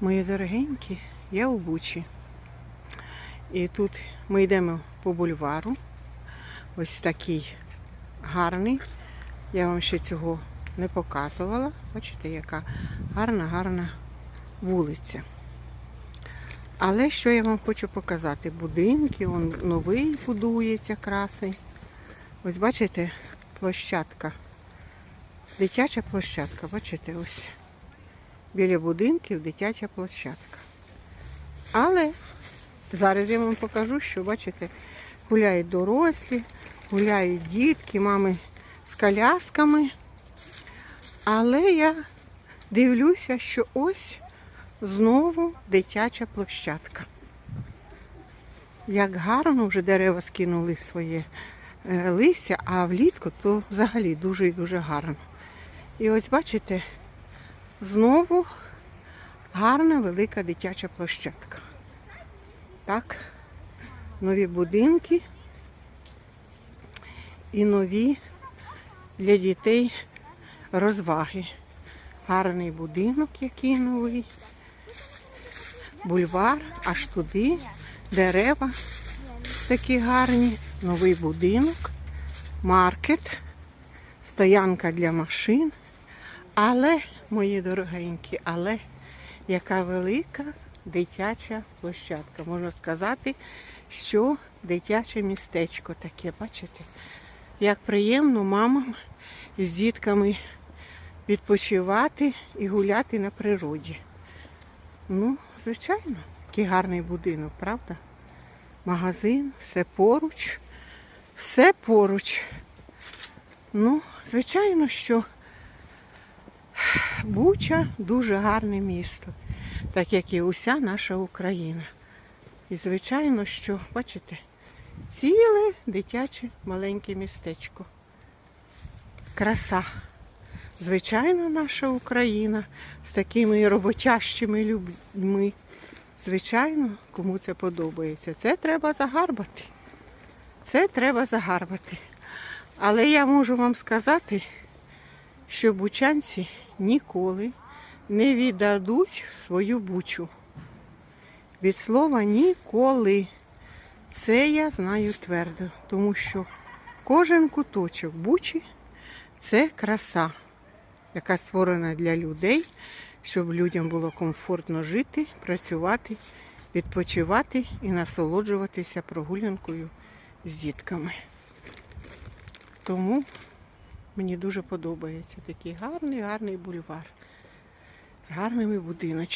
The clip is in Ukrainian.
Мої дорогенькі, я у Бучі. І тут ми йдемо по бульвару. Ось такий гарний. Я вам ще цього не показувала. Бачите, яка гарна, гарна вулиця. Але що я вам хочу показати? Будинки, он новий будується красий. Ось бачите, площадка. Дитяча площадка, бачите, ось. Біля будинків дитяча площадка. Але зараз я вам покажу, що бачите, гуляють дорослі, гуляють дітки, мами з колясками. Але я дивлюся, що ось знову дитяча площадка. Як гарно вже дерева скинули своє е, листя, а влітку то взагалі дуже і дуже гарно. І ось бачите, знову гарна велика дитяча площадка. Так, нові будинки і нові для дітей розваги. Гарний будинок, який новий, бульвар, аж туди, дерева такі гарні, новий будинок, маркет, стоянка для машин. Але, мої дорогенькі, але яка велика дитяча площадка. Можна сказати, що дитяче містечко таке, бачите? Як приємно мамам з дітками відпочивати і гуляти на природі. Ну, звичайно, який гарний будинок, правда? Магазин, все поруч, все поруч. Ну, звичайно, що Буча дуже гарне місто, так як і уся наша Україна. І звичайно, що, бачите, ціле дитяче маленьке містечко. Краса. Звичайно, наша Україна з такими роботящими людьми. Звичайно, кому це подобається. Це треба загарбати. Це треба загарбати. Але я можу вам сказати, що бучанці ніколи не віддадуть свою бучу. Від слова ніколи. Це я знаю твердо, тому що кожен куточок бучі це краса, яка створена для людей, щоб людям було комфортно жити, працювати, відпочивати і насолоджуватися прогулянкою з дітками. Тому Мені дуже подобається такий гарний, гарний бульвар з гарними будиночками.